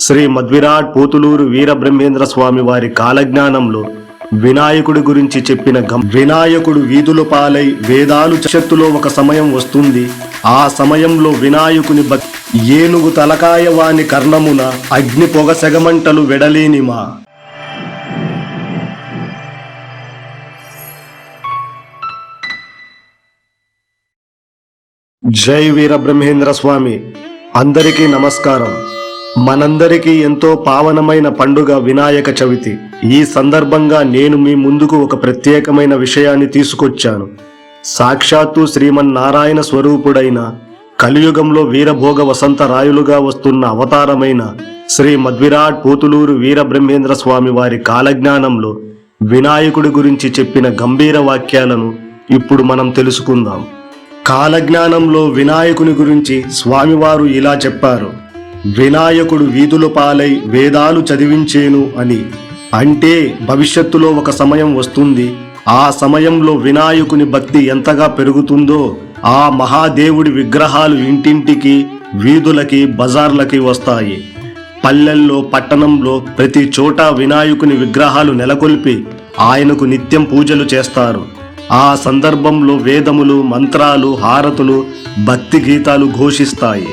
శ్రీ మధ్విరాట్ పోతులూరు వీరబ్రహ్మేంద్ర స్వామి వారి కాలజ్ఞానంలో వినాయకుడి గురించి చెప్పిన గం వినాయకుడు వీధుల పాలై వేదాలు శక్తులో ఒక సమయం వస్తుంది. ఆ సమయంలో వినాయకుని భక్ ఏనుగు తలకాయ వాని కర్ణమున అగ్ని పొగ సెగమంటలు వెడలేనిమా జై వీర బ్రహ్మేంద్ర స్వామి. అందరికీ నమస్కారం. మనందరికీ ఎంతో పావనమైన పండుగ వినాయక చవితి. ఈ సందర్భంగా నేను మీ ముందుకు ఒక ప్రత్యేకమైన విషయాన్ని తీసుకొచ్చాను. సాక్షాత్తు శ్రీమన్నారాయణ స్వరూపుడైన కలియుగంలో వీరభోగ వసంత రాయులుగా వస్తున్న అవతారమైన శ్రీ మధ్విరాట్ పోతులూరు వీరబ్రహ్మేంద్ర స్వామి వారి కాలజ్ఞానంలో వినాయకుడి గురించి చెప్పిన గంభీర వాక్యాలను ఇప్పుడు మనం తెలుసుకుందాం. కాలజ్ఞానంలో వినాయకుని గురించి స్వామివారు ఇలా చెప్పారు. వినాయకుడు వీధుల పాలై వేదాలు చదివించేను అని. అంటే భవిష్యత్తులో ఒక సమయం వస్తుంది. ఆ సమయంలో వినాయకుని భక్తి ఎంతగా పెరుగుతుందో ఆ మహాదేవుడి విగ్రహాలు ఇంటింటికి వీధులకి బజార్లకి వస్తాయి. పల్లెల్లో పట్టణంలో ప్రతి చోట వినాయకుని విగ్రహాలు నెలకొల్పి ఆయనకు నిత్యం పూజలు చేస్తారు. ఆ సందర్భంలో వేదములు మంత్రాలు హారతులు భక్తి గీతాలు ఘోషిస్తాయి.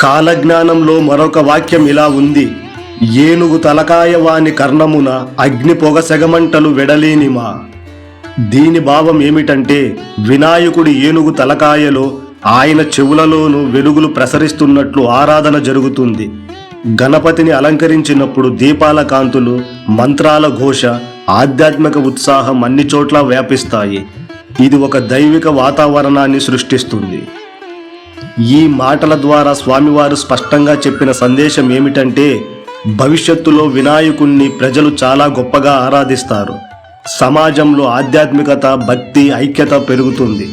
కాలజ్ఞానంలో మరొక వాక్యం ఇలా ఉంది. ఏనుగు తలకాయ వాని కర్ణమున అగ్ని పొగ సెగమంటలు వెడలేనిమా దీని భావం ఏమిటంటే వినాయకుడి ఏనుగు తలకాయలో ఆయన చెవులలోనూ వెలుగులు ప్రసరిస్తున్నట్లు ఆరాధన జరుగుతుంది. గణపతిని అలంకరించినప్పుడు దీపాల కాంతులు మంత్రాల ఘోష ఆధ్యాత్మిక ఉత్సాహం అన్ని చోట్ల వ్యాపిస్తాయి. ఇది ఒక దైవిక వాతావరణాన్ని సృష్టిస్తుంది. ఈ మాటల ద్వారా స్వామివారు స్పష్టంగా చెప్పిన సందేశం ఏమిటంటే భవిష్యత్తులో వినాయకుణ్ణి ప్రజలు చాలా గొప్పగా ఆరాధిస్తారు. సమాజంలో ఆధ్యాత్మికత భక్తి ఐక్యత పెరుగుతుంది.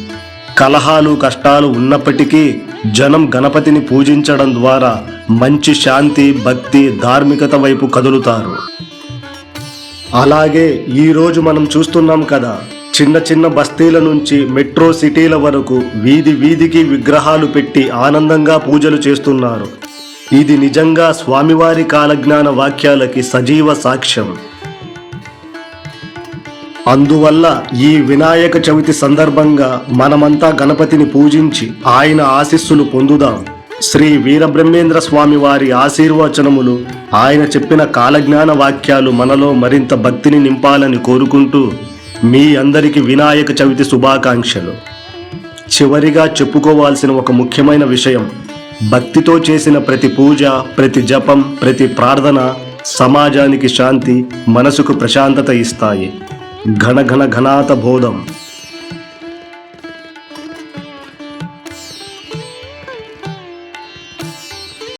కలహాలు కష్టాలు ఉన్నప్పటికీ జనం గణపతిని పూజించడం ద్వారా మంచి శాంతి భక్తి ధార్మికత వైపు కదులుతారు. అలాగే ఈరోజు మనం చూస్తున్నాం కదా చిన్న చిన్న బస్తీల నుంచి మెట్రో సిటీల వరకు వీధి వీధికి విగ్రహాలు పెట్టి ఆనందంగా పూజలు చేస్తున్నారు. ఇది నిజంగా స్వామివారి కాలజ్ఞాన వాక్యాలకి సజీవ సాక్ష్యం. అందువల్ల ఈ వినాయక చవితి సందర్భంగా మనమంతా గణపతిని పూజించి ఆయన ఆశీస్సులు పొందుదాం. శ్రీ వీరబ్రహ్మేంద్ర స్వామి వారి ఆశీర్వచనములు ఆయన చెప్పిన కాలజ్ఞాన వాక్యాలు మనలో మరింత భక్తిని నింపాలని కోరుకుంటూ మీ అందరికీ వినాయక చవితి శుభాకాంక్షలు. చివరిగా చెప్పుకోవాల్సిన ఒక ముఖ్యమైన విషయం భక్తితో చేసిన ప్రతి పూజ ప్రతి జపం ప్రతి ప్రార్థన సమాజానికి శాంతి మనసుకు ప్రశాంతత ఇస్తాయి. ఘన ఘన ఘనాత బోధం.